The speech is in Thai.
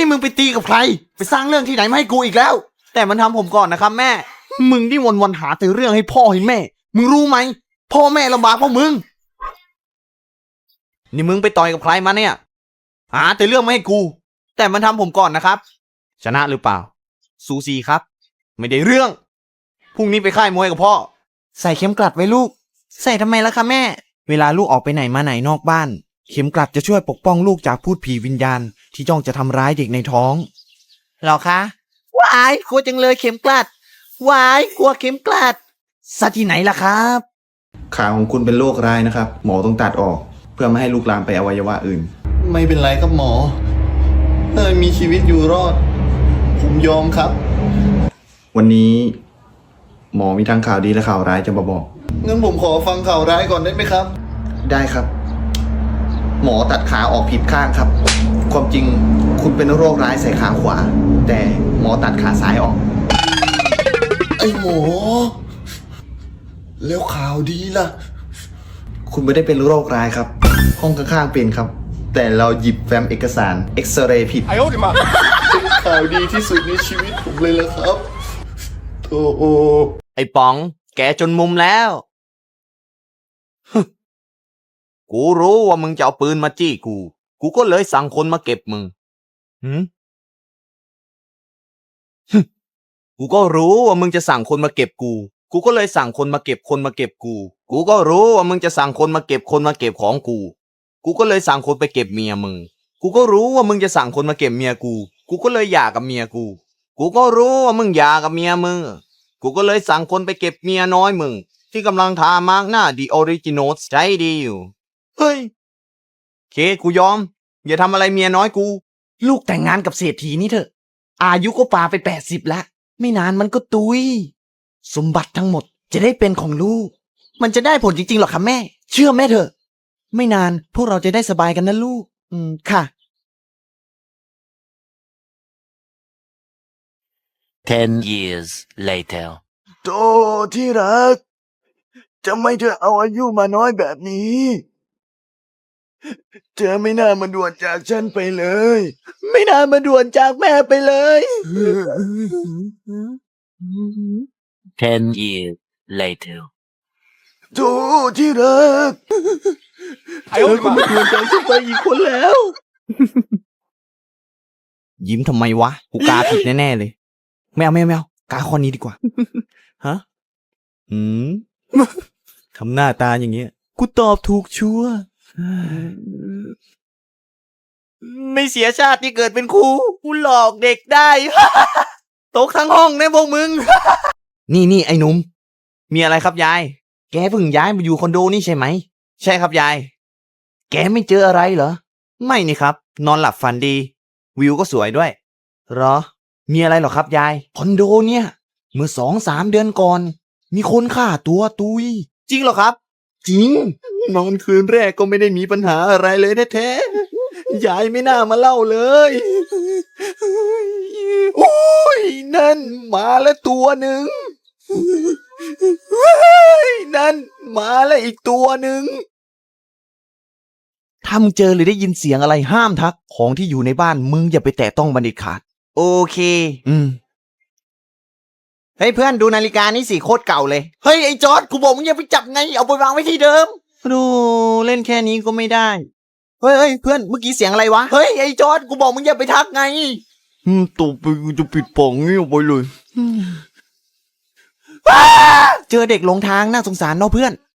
นี่มึงไปตีกับใคร ไปสร้างเรื่องที่ไหนมาให้กูอีกแล้ว แต่มันทำผมก่อนนะครับแม่ มึงที่วันวันๆหาแต่เรื่องให้พ่อให้แม่ มึงรู้ไหม พ่อแม่ลำบากเพราะมึง นี่มึงไปต่อยกับใครมาเนี่ย หาแต่เรื่องมาให้กู แต่มันทำผมก่อนนะครับ ชนะหรือเปล่า ซูซีครับ ไม่ได้เรื่อง พรุ่งนี้ไปค่ายมวยกับพ่อ ใส่เข็มกลัดไว้ลูก ใส่ทำไมล่ะคะแม่ เวลาลูกออกไปไหนมาไหนนอกบ้าน เข็มกลัดจะช่วยปกป้องลูกจากพูดผีวิญญาณ ที่จ้องจะทำร้ายเด็กในท้องหรอคะวายกลัวจังเลยเข็มกลัดวายกลัวเข็มกลัดซะที่ไหนล่ะครับ ขาของคุณเป็นโรคร้ายนะครับ หมอต้องตัดออก เพื่อไม่ให้ลุกลามไปอวัยวะอื่น ไม่เป็นไรครับหมอถ้ามีชีวิตอยู่รอด ผมยอมครับ วันนี้ หมอมีทั้งข่าวดีและข่าวร้ายจะมาบอกงั้นผมขอฟังข่าวร้ายก่อนได้ไหมครับ ได้ครับ หมอตัดขาออกผิดข้างครับ ความจริงคุณเป็นโรคร้ายใส่ขาขวา แต่หมอตัดขาซ้ายออก ไอ้หมอ แล้วข่าวดีล่ะ คุณไม่ได้เป็นโรคร้ายครับ ห้องข้างๆเป็นครับ แต่เราหยิบแฟ้มเอกสารเอ็กซเรย์ผิด ไอ้โอ้ดิมาข่าวดีที่สุดในชีวิตผมเลยละครับโธ่ ไอ้ป๋อง แกจนมุมแล้ว กูรู้ว่ามึงจะเอาปืนมาจี้กู กูก็เลยสั่งคนมาเก็บมึงหืมกูก็รู้ว่ามึงจะสั่งคนมาเก็บกู กูก็เลยสั่งคนมาเก็บคนมาเก็บกู กูก็รู้ว่ามึงจะสั่งคนมาเก็บคนมาเก็บของกู กูก็เลยสั่งคนไปเก็บเมียมึง กูก็รู้ว่ามึงจะสั่งคนมาเก็บเมียกู กูก็เลยหย่ากับเมียกู กูก็รู้ว่ามึงหย่ากับเมียมึง กูก็เลยสั่งคนไปเก็บเมียน้อยมึง ที่กำลังทามาร์กหน้าดีออริจินอลใจดีอยู่ เฮ้ย เคกูยอม อย่าทำอะไรเมียน้อยกู ลูกแต่งงานกับเศรษฐีนี่เถอะ อายุก็ปาไปแปดสิบแล้วไม่นานมันก็ตุย สมบัติทั้งหมดจะได้เป็นของลูก มันจะได้ผลจริงๆหรอคะแม่ เชื่อแม่เถอะ ไม่นานพวกเราจะได้สบายกันนะลูก อืมค่ะ Ten years later. โตที่รักทำไมเธอเอาอายุมาน้อยแบบนี้ เธอไม่น่ามาด่วนจากฉันไปเลย ไม่น่ามาด่วนจากแม่ไปเลย Ten years later. โธ่ที่รัก เธอก็มาด่วนจากฉันไปอีกคนแล้ว ยิ้มทำไมวะ กูกาผิดแน่ ๆ เลย ไม่เอาไม่เอาไม่เอากาข้อนี้ดีกว่า ฮะ อืม ทำหน้าตาอย่างเงี้ย กูตอบถูกชัวร์ ไม่เสียชาติที่เกิดเป็นครูกูหลอกเด็กได้ ตกทั้งห้องแน่พวกมึง นี่นี่ไอ้หนุ่มมีอะไรครับยาย แกเพิ่งย้ายมาอยู่คอนโดนี่ใช่ไหม ใช่ครับยาย แกไม่เจออะไรเหรอ ไม่นี่ครับ นอนหลับฝันดี วิวก็สวยด้วย เหรอ มีอะไรเหรอครับยาย คอนโดเนี่ย เมื่อสองสามเดือนก่อน มีคนฆ่าตัวตุย จริงเหรอครับ จริง นอนคืนแรกก็ไม่ได้มีปัญหาอะไรเลยแท้ๆยายไม่น่ามาเล่าเลยโอ้ยนั่นมาแล้วตัวหนึ่งเฮ้ยนั่นมาแล้วอีกตัวหนึ่งถ้ามึงเจอหรือได้ยินเสียงอะไรห้ามทัก ของที่อยู่ในบ้านมึงอย่าไปแตะต้องบันเด็ดขาด โอเค อืม เฮ้ยเพื่อนดูนาฬิกานี่สิโคตรเก่าเลย เฮ้ยไอ้จอร์ดกูบอกมึงอย่าไปจับไง เอาไปวางไว้ที่เดิม ดูเล่นแค่นี้ก็ไม่ได้ เฮ้ยเฮ้ยเพื่อนเมื่อกี้เสียงอะไรวะ เฮ้ยไอ้จอร์ดกูบอกมึงอย่าไปทักไงอืมตบไปกูจะปิดป่องนี่ออกไปเลย เจอเด็กหลงทางน่าสงสารเนาะเพื่อน